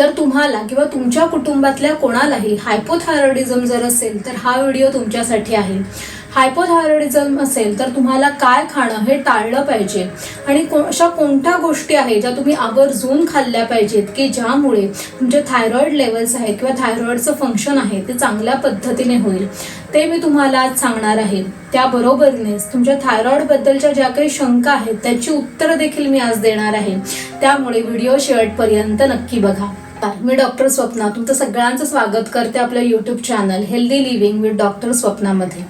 जर तुम्हाला किंवा तुमच्या कुटुंबातल्या कोणालाही हायपोथायरॉइडिझम जर असेल तर हा व्हिडिओ तुमच्यासाठी आहे. हायपोथायरॉइडिझम असेल तर तुम्हाला काय खाणं हे टाळलं पाहिजे. आणि को अशा कोणत्या गोष्टी आहेत ज्या तुम्ही आवर्जून खाल्ल्या पाहिजेत की ज्यामुळे तुमचे थायरॉईड लेवल्स आहेत किंवा थायरॉईडचं फंक्शन आहे ते चांगल्या पद्धतीने होईल. ते मी तुम्हाला आज सांगणार आहे. त्याबरोबरीनेच तुमच्या थायरॉईडबद्दलच्या ज्या काही शंका आहेत त्याची उत्तरं देखील मी आज देणार आहे. त्यामुळे व्हिडिओ शेवटपर्यंत नक्की बघा. मी डॉक्टर स्वप्ना तुमचं सगळ्यांचं स्वागत करते आपल्या YouTube channel healthy living with doctor स्वप्नामध्ये.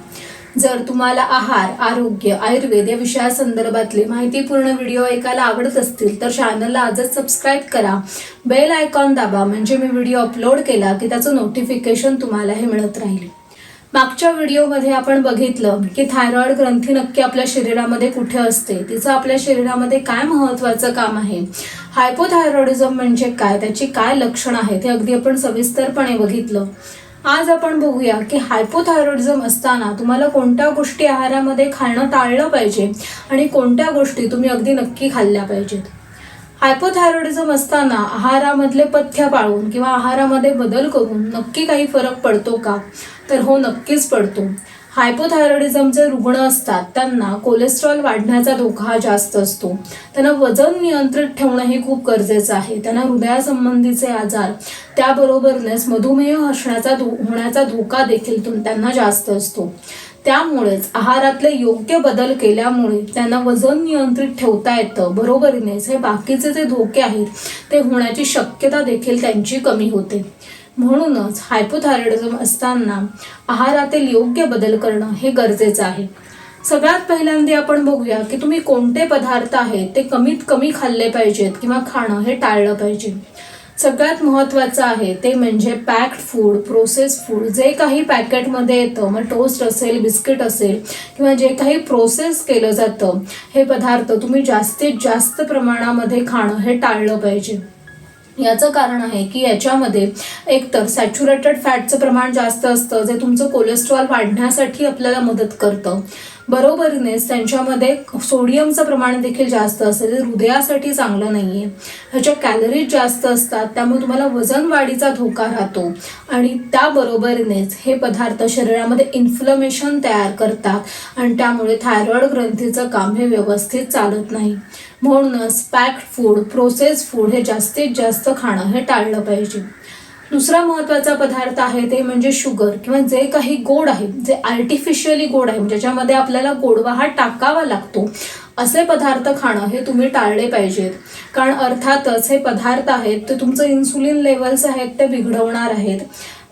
जर तुम्हाला आहार आरोग्य आयुर्वेद या विषयासंदर्भातले माहितीपूर्ण व्हिडिओ ऐकायला आवडत असतील तर चॅनलला आजच सबस्क्राईब करा. बेल आयकॉन दाबा म्हणजे मी व्हिडिओ अपलोड केला की त्याचं नोटिफिकेशन तुम्हाला हे मिळत राहील. मागच्या व्हिडिओमध्ये आपण बघितलं की थायरॉइड ग्रंथी नक्की आपल्या शरीरामध्ये कुठे असते? तिचं आपल्या शरीरामध्ये काय महत्त्वाचं काम आहे? हायपोथायरॉइडिझम म्हणजे काय? त्याची काय लक्षणं आहेत? हे अगदी आपण सविस्तरपणे बघितलं. आज आपण बघूया की हायपोथायरॉइडिझम असताना तुम्हाला कोणत्या गोष्टी आहारामध्ये खाणं टाळलं पाहिजे आणि कोणत्या गोष्टी तुम्ही अगदी नक्की खाल्ल्या पाहिजेत? हायपोथायरॉइडिझम असताना आहारामधले पथ्य पाळून किंवा आहारामध्ये बदल करून नक्की काही फरक पडतो का? तर हो नक्कीच पडतो. हायपोथायरॉइडिझमचे रुग्ण असतात त्यांना कोलेस्ट्रॉल वाढण्याचा धोका हा जास्त असतो. त्यांना वजन नियंत्रित ठेवणं हे खूप गरजेचं आहे. त्यांना हृदयासंबंधीचे आजार त्याबरोबरच मधुमेह असण्याचा धो होण्याचा धोका देखील त्यांना जास्त असतो. त्यामुळेच आहारातले योग्य बदल केल्यामुळे त्यांना वजन नियंत्रित ठेवता येतं. बरोबरीनेच हे बाकीचे जे धोके आहेत ते होण्याची शक्यता देखील त्यांची कमी होते. म्हणूनच हायपोथायरॉइडिझम असताना आहारातील योग्य बदल करणं हे गरजेचं आहे. सगळ्यात पहिल्यांदा आपण बघूया की तुम्ही कोणते पदार्थ आहेत ते कमीत कमी खाल्ले पाहिजेत किंवा खाणं हे टाळलं पाहिजे. सगळ्यात महत्त्वाचं आहे ते म्हणजे पॅक्ड फूड प्रोसेस फूड. जे काही पॅकेटमध्ये येतं मग टोस्ट असेल बिस्किट असेल किंवा जे काही प्रोसेस केलं जातं हे पदार्थ तुम्ही जास्तीत जास्त प्रमाणामध्ये खाणं हे टाळलं पाहिजे. याचं कारण आहे की याच्यामध्ये एकतर सॅच्युरेटेड फॅटचं प्रमाण जास्त असतं जे तुमचं कोलेस्ट्रॉल वाढण्यासाठी आपल्याला मदत करतं. बरोबरीनेच त्यांच्यामध्ये सोडियमचं प्रमाण देखील जास्त असतं जे हृदयासाठी चांगलं नाही आहे ह्याच्या कॅलरीज जास्त असतात त्यामुळे तुम्हाला वजन वाढीचा धोका राहतो. आणि त्याबरोबरीनेच हे पदार्थ शरीरामध्ये इन्फ्लमेशन तयार करतात. आणि त्यामुळे थायरॉइड ग्रंथीचं काम हे व्यवस्थित चालत नाही. म्हणूनच पॅक्ड फूड प्रोसेस फूड हे जास्तीत जास्त खाणं हे टाळलं पाहिजे. दुसरा महत्त्वाचा पदार्थ आहे ते म्हणजे शुगर किंवा जे काही गोड आहे जे आर्टिफिशियली गोड आहे म्हणजे ज्याच्यामध्ये आपल्याला गोडवा हा टाकावा लागतो असे पदार्थ खाणं हे तुम्ही टाळले पाहिजेत. कारण अर्थातच हे पदार्थ आहेत ते तुमचं इन्सुलिन लेवल्स आहेत ते बिघडवणार आहेत.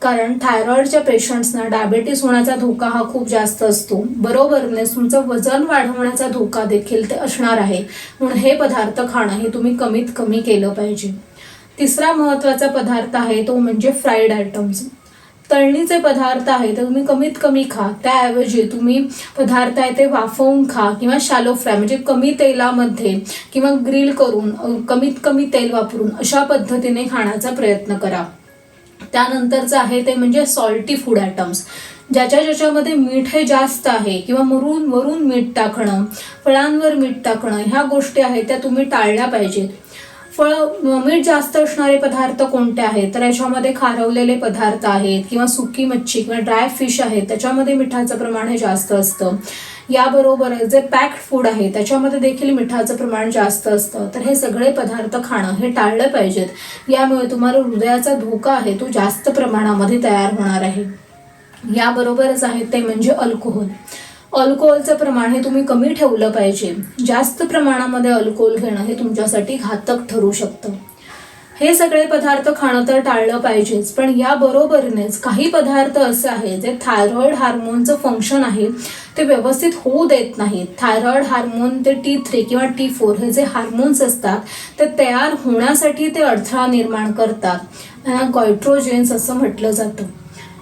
कारण थायरॉईडच्या पेशंट्सना डायबेटीस होण्याचा धोका हा खूप जास्त असतो. बरोबरनेच तुमचं वजन वाढवण्याचा धोका देखील ते असणार आहे. म्हणून हे पदार्थ खाणं हे तुम्ही कमीत कमी केलं पाहिजे. तिसरा महत्त्वाचा पदार्थ आहे तो म्हणजे फ्राईड आयटम्स तळणीचे पदार्थ आहे ते तुम्ही कमीत कमी खा. त्याऐवजी तुम्ही पदार्थ आहे ते वाफवून खा किंवा शॅलो फ्राय म्हणजे कमी तेलामध्ये किंवा ग्रिल करून कमीत कमी तेल वापरून अशा पद्धतीने खाण्याचा प्रयत्न करा. त्यानंतरचं आहे ते म्हणजे सॉल्टी फूड आयटम्स ज्याच्या ज्याच्यामध्ये मीठ हे जास्त आहे किंवा मरून वरून मीठ टाकणं फळांवर मीठ टाकणं ह्या गोष्टी आहेत त्या तुम्ही टाळल्या पाहिजेत. फळ मीठ जास्त असणारे पदार्थ कोणते आहेत? तर याच्यामध्ये खारवलेले पदार्थ आहेत किंवा सुकी मच्छी किंवा ड्राय फिश आहेत त्याच्यामध्ये मिठाचं प्रमाण हे जास्त असतं. याबरोबर जे पॅक्ड फूड आहे त्याच्यामध्ये देखील मिठाचं प्रमाण जास्त असतं. तर हे सगळे पदार्थ खाणं हे टाळलं पाहिजेत. यामुळे तुम्हाला हृदयाचा धोका आहे तो जास्त प्रमाणामध्ये तयार होणार आहे. याबरोबरच आहे ते म्हणजे अल्कोहोल अल्कोहोलचं प्रमाण हे तुम्ही कमी ठेवलं पाहिजे. जास्त प्रमाणामध्ये अल्कोहोल घेणं हे तुमच्यासाठी घातक ठरू शकतं. हे सगळे पदार्थ खाणं तर टाळलं पाहिजेच पण याबरोबरीनेच काही पदार्थ असे आहेत जे थायरॉइड हार्मोनचं फंक्शन आहे. ते व्यवस्थित होऊ देत नाहीत. थायरॉइड हार्मोन ते टी थ्री किंवा टी फोर हे जे हार्मोन्स असतात ते तयार होण्यासाठी ते अडथळा निर्माण करतात. गॉयट्रोजेन्स असं म्हटलं जातं.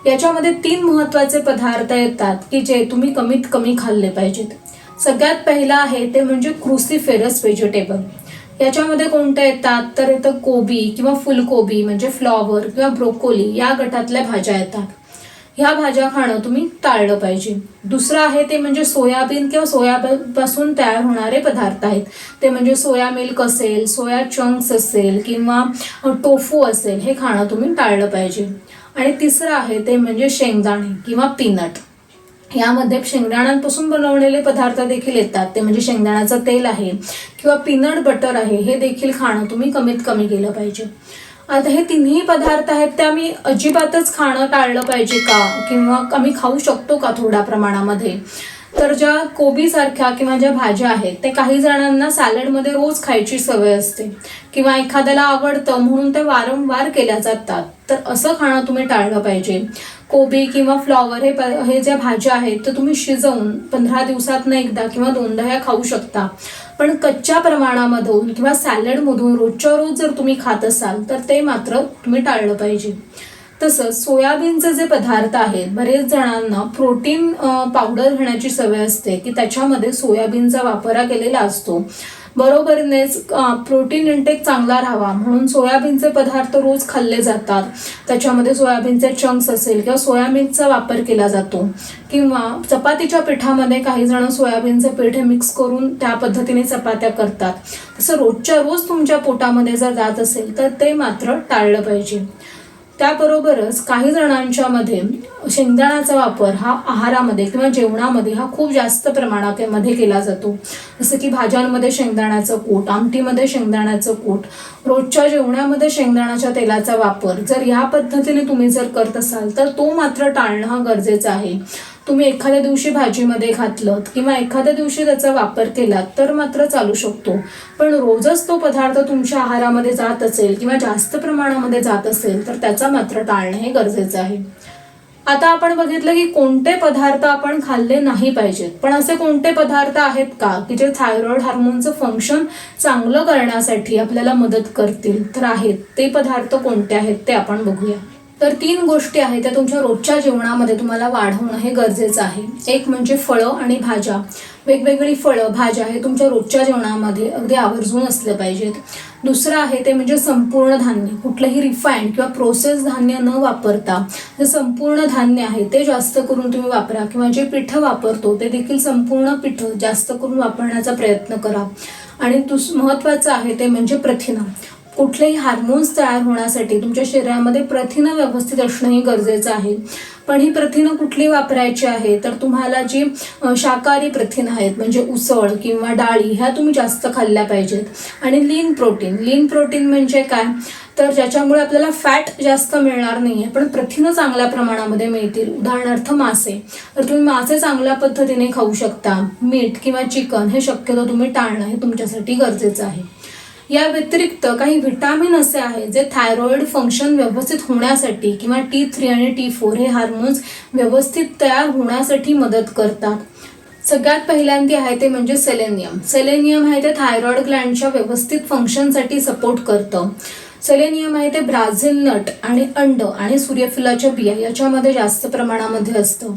याच्यामध्ये तीन महत्त्वाचे पदार्थ येतात की जे तुम्ही कमीत कमी खाल्ले पाहिजेत. सगळ्यात पहिलं आहे ते म्हणजे क्रुसिफेरस व्हेजिटेबल याच्यामध्ये कोणत्या येतात? तर येतं कोबी किंवा फुलकोबी म्हणजे फ्लॉवर किंवा ब्रोकोली या गटातल्या भाज्या येतात. ह्या भाज्या खाणं तुम्ही टाळलं पाहिजे. दुसरं आहे ते म्हणजे सोयाबीन किंवा सोयाबीन पासून तयार होणारे पदार्थ आहेत. ते म्हणजे सोया मिल्क असेल सोया चंक्स असेल किंवा टोफू असेल हे खाणं तुम्ही टाळलं पाहिजे. आणि तिसरं आहे ते म्हणजे शेंगदाणे किंवा पीनट. यामध्ये शेंगदाण्यांपासून बनवलेले पदार्थ देखील येतात. ते म्हणजे शेंगदाण्याचं तेल आहे किंवा पीनट बटर आहे हे देखील खाणं तुम्ही कमीत कमी केलं पाहिजे. आता हे तिन्ही पदार्थ आहेत ते आम्ही अजिबातच खाणं टाळलं पाहिजे का? किंवा आम्ही खाऊ शकतो का थोड्या प्रमाणामध्ये? तर ज्या कोबीसारख्या किंवा ज्या भाज्या आहेत ते काही जणांना सॅलडमध्ये रोज खायची सवय असते. किंवा एखाद्याला आवडतं म्हणून ते वारंवार केल्या जातात. तर असं खाणं तुम्ही टाळलं पाहिजे. कोबी किंवा फ्लॉवर हे हे ज्या भाज्या आहेत तर तुम्ही शिजवून पंधरा दिवसातनं एकदा किंवा दोनदा ह्या खाऊ शकता. पण कच्च्या प्रमाणामधून किंवा सॅलडमधून रोजच्या रोज जर तुम्ही खात असाल तर ते मात्र तुम्ही टाळलं पाहिजे. तसंच सोयाबीनचे जे पदार्थ आहेत बरेच जणांना प्रोटीन पावडर घेण्याची सवय असते की त्याच्यामध्ये सोयाबीनचा वापरा केलेला असतो. बरोबरीनेच प्रोटीन इंटेक चांगला राहावा. म्हणून सोयाबीनचे पदार्थ रोज खाल्ले जातात. त्याच्यामध्ये सोयाबीनचे चंक्स असेल किंवा सोयाबीनचा वापर केला जातो. किंवा चपातीच्या पिठामध्ये काही जण सोयाबीनचे पीठ हे मिक्स करून त्या पद्धतीने चपात्या करतात. तसं रोजच्या रोज तुमच्या पोटामध्ये जर जात असेल तर ते मात्र टाळलं पाहिजे. त्याबरोबरच काही जणांच्या मध्ये शेंगदाण्याचा वापर हा आहारामध्ये किंवा जेवणामध्ये हा खूप जास्त प्रमाणामध्ये केला जातो. जसं की भाज्यांमध्ये शेंगदाण्याचं कूट आमटीमध्ये शेंगदाण्याचं कूट रोजच्या जेवणामध्ये शेंगदाण्याच्या तेलाचा वापर. जर या पद्धतीने तुम्ही जर करत असाल तर तो मात्र टाळणं हा गरजेचं आहे. तुम्ही एखाद्या दिवशी भाजीमध्ये घातलं किंवा एखाद्या दिवशी त्याचा वापर केला तर मात्र चालू शकतो. पण रोजच तो पदार्थ तुमच्या आहारामध्ये जात असेल किंवा जास्त प्रमाणामध्ये जात असेल तर त्याचा मात्र टाळणे हे गरजेचं आहे. आता आपण बघितलं की कोणते पदार्थ आपण खाल्ले नाही पाहिजेत. पण असे कोणते पदार्थ आहेत का की जे थायरॉइड हार्मोनचं फंक्शन चांगलं करण्यासाठी आपल्याला मदत करतील? तर आहेत. ते पदार्थ कोणते आहेत ते आपण बघूया. तर तीन गोष्टी आहेत त्या तुमच्या रोजच्या जेवणामध्ये तुम्हाला वाढवणं हे गरजेचं आहे. एक म्हणजे फळं आणि भाज्या. वेगवेगळी फळं भाज्या हे तुमच्या रोजच्या जेवणामध्ये अगदी आवर्जून असलं पाहिजेत. दुसरं आहे ते म्हणजे संपूर्ण धान्य. कुठलंही रिफाईंड किंवा प्रोसेस धान्य न वापरता जे संपूर्ण धान्य आहे ते जास्त करून तुम्ही वापरा किंवा जे पिठं वापरतो ते देखील संपूर्ण पिठं जास्त करून वापरण्याचा प्रयत्न करा. आणि दुस महत्त्वाचं आहे ते म्हणजे प्रथिना. कुठलेही हार्मोन्स तयार होण्यासाठी तुमच्या शरीरामध्ये प्रथिनं व्यवस्थित असणंही गरजेचं आहे. पण ही प्रथिनं कुठली वापरायची आहे? तर तुम्हाला जी शाकाहारी प्रथिनं आहेत म्हणजे उसळ किंवा डाळी ह्या तुम्ही जास्त खाल्ल्या पाहिजेत. आणि लीन प्रोटीन लीन प्रोटीन म्हणजे काय? तर ज्याच्यामुळे आपल्याला फॅट जास्त मिळणार नाही आहे पण प्रथिनं चांगल्या प्रमाणामध्ये मिळतील. उदाहरणार्थ मासे. तर तुम्ही मासे चांगल्या पद्धतीने खाऊ शकता. मीठ किंवा चिकन हे शक्यतो तुम्ही टाळणं हे तुमच्यासाठी गरजेचं आहे. या व्यतिरिक्त काही व्हिटॅमिन असे आहेत जे थायरॉइड फंक्शन व्यवस्थित होण्यासाठी किंवा टी थ्री आणि टी फोर हे हार्मोन्स व्यवस्थित तयार होण्यासाठी मदत करतात. सगळ्यात पहिल्यांदी आहे ते म्हणजे सेलेनियम. सेलेनियम आहे ते थायरॉइड ग्लँडच्या व्यवस्थित फंक्शनसाठी सपोर्ट करतं. सेलेनियम आहे ते ब्राझील नट आणि अंड आणि सूर्यफुलाच्या बिया याच्यामध्ये जास्त प्रमाणामध्ये असतं.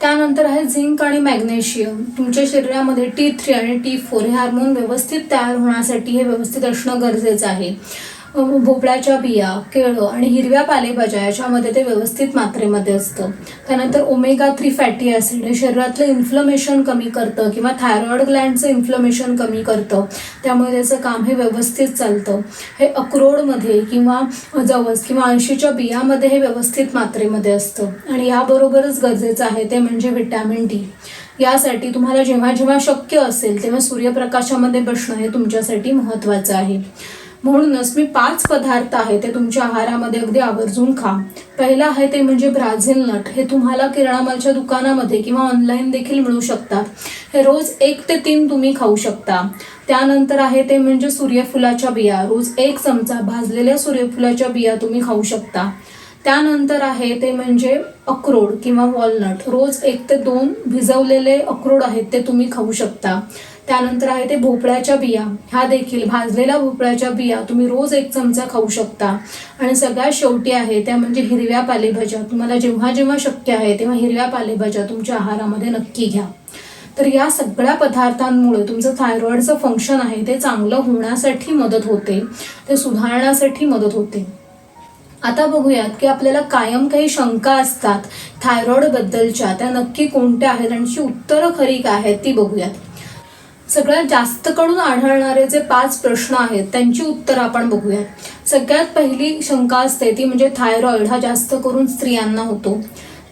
त्यानंतर आहे झिंक आणि मॅग्नेशियम. तुमच्या शरीरामध्ये टी थ्री आणि टी फोर हे हार्मोन व्यवस्थित तयार होण्यासाठी हे व्यवस्थित असणं गरजेचं आहे. भोपळ्याच्या बिया केळं आणि हिरव्या पालेभाज्या याच्यामध्ये ते व्यवस्थित मात्रेमध्ये असतं. त्यानंतर ओमेगा थ्री फॅटी ॲसिड हे शरीरातलं इन्फ्लमेशन कमी करतं किंवा थायरॉइड ग्लँडचं इन्फ्लमेशन कमी करतं. त्यामुळे त्याचं काम हे व्यवस्थित चालतं. हे अक्रोडमध्ये किंवा जवस किंवा ऐंशीच्या बियामध्ये हे व्यवस्थित मात्रेमध्ये असतं. आणि याबरोबरच गरजेचं आहे ते म्हणजे व्हिटॅमिन डी यासाठी तुम्हाला जेव्हा जेव्हा शक्य असेल तेव्हा सूर्यप्रकाशामध्ये बसणं हे तुमच्यासाठी महत्त्वाचं आहे. म्हणूनच मी पाच पदार्थ आहे ते तुमच्या आहारामध्ये अगदी आवर्जून खा. पहिला आहे ते म्हणजे ब्राझील नट. हे तुम्हाला किराणामालच्या दुकानामध्ये किंवा ऑनलाईन देखील मिळू शकतात. हे रोज एक ते तीन तुम्ही खाऊ शकता. त्यानंतर आहे ते म्हणजे सूर्यफुलाच्या बिया. रोज एक चमचा भाजलेल्या सूर्यफुलाच्या बिया तुम्ही खाऊ शकता. त्यानंतर आहे ते म्हणजे अक्रोड किंवा वॉलनट. रोज एक ते दोन भिजवलेले अक्रोड आहेत ते तुम्ही खाऊ शकता. त्यानंतर आहे ते भोपळ्याच्या बिया. ह्या देखील भाजलेल्या भोपळ्याच्या बिया तुम्ही रोज एक चमचा खाऊ शकता. आणि सगळ्यात शेवटी आहे त्या म्हणजे हिरव्या पालेभाज्या. तुम्हाला जेव्हा जेव्हा शक्य आहे तेव्हा हिरव्या पालेभाज्या तुमच्या आहारामध्ये नक्की घ्या. तर या सगळ्या पदार्थांमुळे तुमचं थायरॉईडचं फंक्शन आहे ते चांगलं होण्यासाठी मदत होते. ते सुधारण्यासाठी मदत होते. आता बघूयात की आपल्याला कायम काही शंका असतात थायरॉईडबद्दलच्या त्या नक्की कोणत्या आहेत? आणि उत्तरं खरी काय आहेत ती बघूयात. सगळ्यात जास्त कडून आढळणारे जे पाच प्रश्न आहेत त्यांची उत्तरं आपण बघूयात सगळ्यात पहिली शंका असते ती म्हणजे थायरॉइड हा जास्त करून स्त्रियांना होतो.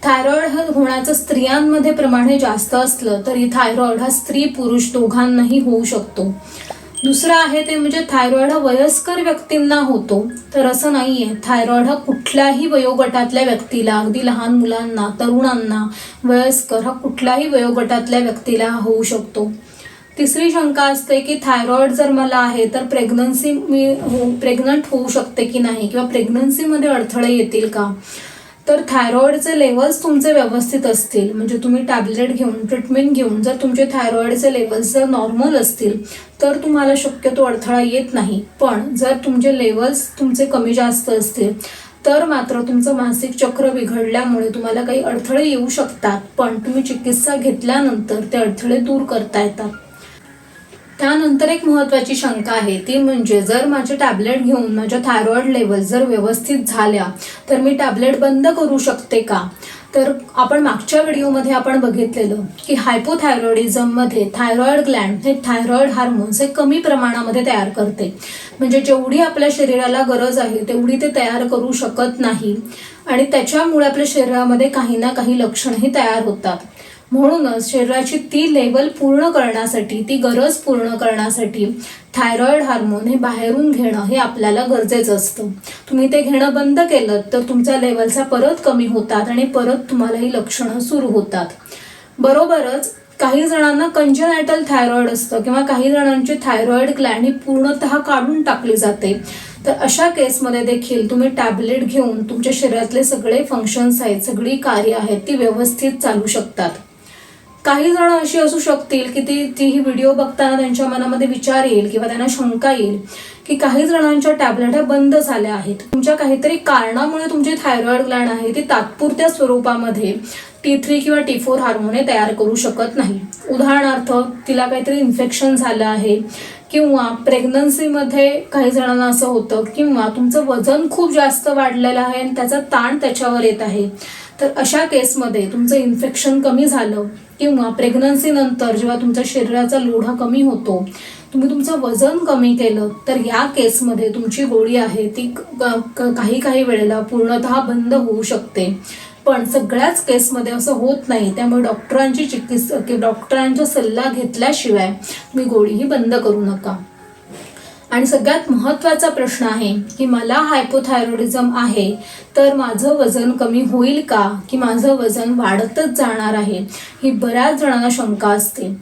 थायरॉइड हा होण्याचं स्त्रियांमध्ये प्रमाण हे जास्त असलं तरी थायरॉइड हा स्त्री पुरुष दोघांनाही होऊ शकतो. दुसरं आहे ते म्हणजे थायरॉइड हा वयस्कर व्यक्तींना होतो. तर असं नाही आहे थायरॉइड हा कुठल्याही वयोगटातल्या व्यक्तीला अगदी लहान मुलांना तरुणांना वयस्कर हा कुठल्याही वयोगटातल्या व्यक्तीला होऊ शकतो. तिसरी शंका असते की थायरॉइड जर मला आहे तर प्रेग्नन्सी मी हो प्रेग्नंट होऊ शकते की नाही? किंवा प्रेग्नन्सीमध्ये अडथळे येतील का? तर थायरॉइडचे लेवल्स तुमचे व्यवस्थित असतील. म्हणजे तुम्ही टॅबलेट घेऊन ट्रीटमेंट घेऊन जर तुमचे थायरॉइडचे लेवल्स जर नॉर्मल असतील तर तुम्हाला शक्यतो अडथळा येत नाही. पण जर तुमचे लेवल्स तुमचे कमी जास्त असतील तर मात्र तुमचं मानसिक चक्र बिघडल्यामुळे तुम्हाला काही अडथळे येऊ शकतात. पण तुम्ही चिकित्सा घेतल्यानंतर ते अडथळे दूर करता येतात. त्यानंतर एक महत्त्वाची शंका आहे. ती म्हणजे जर माझे टॅबलेट घेऊन माझ्या थायरॉइड लेवल जर व्यवस्थित झाल्या तर मी टॅबलेट बंद करू शकते का? तर आपण मागच्या व्हिडिओमध्ये आपण बघितलेलं की हायपोथायरॉइडिझममध्ये थायरॉइड ग्लँड हे थायरॉइड हार्मोन्स हे कमी प्रमाणामध्ये तयार करते. म्हणजे जेवढी आपल्या शरीराला गरज आहे तेवढी ते तयार करू शकत नाही. आणि त्याच्यामुळे आपल्या शरीरामध्ये काही ना काही लक्षणही तयार होतात. म्हणूनच शरीराची ती लेवल पूर्ण करण्यासाठी ती गरज पूर्ण करण्यासाठी थायरॉइड हार्मोन हे बाहेरून घेणं हे आपल्याला गरजेचं असतं. तुम्ही ते घेणं बंद केलं तर तुमच्या लेवलचा परत कमी होतात आणि परत तुम्हाला ही लक्षणं सुरू होतात. बरोबरच काही जणांना कंजनायटल थायरॉइड असतं किंवा काही जणांची थायरॉइड ग्लँड ही पूर्णतः काढून टाकली जाते. तर अशा केसमध्ये देखील तुम्ही टॅबलेट घेऊन तुमच्या शरीरातले सगळे फंक्शन्स आहेत सगळी कार्य आहेत ती व्यवस्थित चालू शकतात. काही जण अशी असू शकतील की ती ती ही व्हिडिओ बघताना त्यांच्या मनामध्ये विचार येईल किंवा त्यांना शंका येईल की काही जणांच्या टॅबलेट ह्या बंद झाल्या आहेत. तुमच्या काहीतरी कारणामुळे तुमची थायरॉइड ग्लँड आहे ती तात्पुरत्या स्वरूपामध्ये टी थ्री किंवा टी फोर हार्मोने तयार करू शकत नाही. उदाहरणार्थ तिला काहीतरी इन्फेक्शन झालं आहे किंवा प्रेग्नन्सीमध्ये काही जणांना असं होतं किंवा तुमचं वजन खूप जास्त वाढलेलं आहे आणि त्याचा ताण त्याच्यावर येत आहे. तर अशा केसमध्ये तुमचं इन्फेक्शन कमी झालं किंवा प्रेग्नन्सीनंतर जेव्हा तुमच्या शरीराचा लोढा हा कमी होतो तुम्ही तुमचं वजन कमी केलं तर या केसमध्ये तुमची गोळी आहे ती काही काही वेळेला पूर्णतः बंद होऊ शकते. पण सगळ्याच केसमध्ये असं होत नाही त्यामुळे डॉक्टरांची चिकित्सा डॉक्टरांचा सल्ला घेतल्याशिवाय तुम्ही गोळीही बंद करू नका. आणि सगळ्यात महत्त्वाचा प्रश्न आहे की मला हायपोथायरॉइडिझम आहे तर माझं वजन कमी होईल का? की माझं वजन वाढतच जाणार आहे? ही बऱ्याच जणांना शंका असते.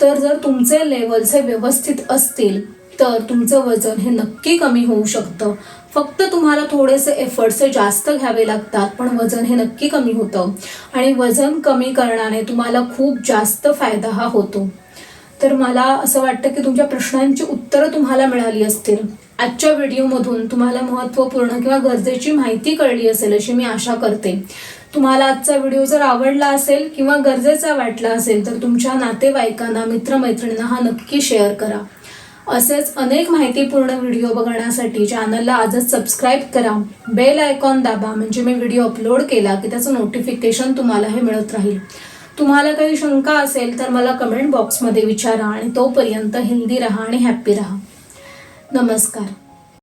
तर जर तुमचे लेवल्स हे व्यवस्थित असतील तर तुमचं वजन हे नक्की कमी होऊ शकतं. फक्त तुम्हाला थोडेसे एफर्ट्स जास्त घ्यावे लागतात पण वजन हे नक्की कमी होतं. आणि वजन कमी करण्याने तुम्हाला खूप जास्त फायदा हा होतो. तर मला असं वाटतं की तुमच्या प्रश्नांची उत्तरं तुम्हाला मिळाली असतील. आजच्या व्हिडिओमधून तुम्हाला महत्त्वपूर्ण किंवा गरजेची माहिती कळली असेल अशी मी आशा करते. तुम्हाला आजचा व्हिडिओ जर आवडला असेल किंवा गरजेचा वाटला असेल तर तुमच्या नातेवाईकांना मित्रमैत्रिणींना हा नक्की शेअर करा. असेच अनेक माहितीपूर्ण व्हिडिओ बघण्यासाठी चॅनलला आजच सबस्क्राईब करा. बेल आयकॉन दाबा म्हणजे मी व्हिडिओ अपलोड केला की त्याचं नोटिफिकेशन तुम्हाला हे मिळत राहील. तुम्हाला काही शंका असेल तर मला कमेंट बॉक्समध्ये विचारा आणि तोपर्यंत हेल्दी राहा आणि हॅप्पी राहा. नमस्कार.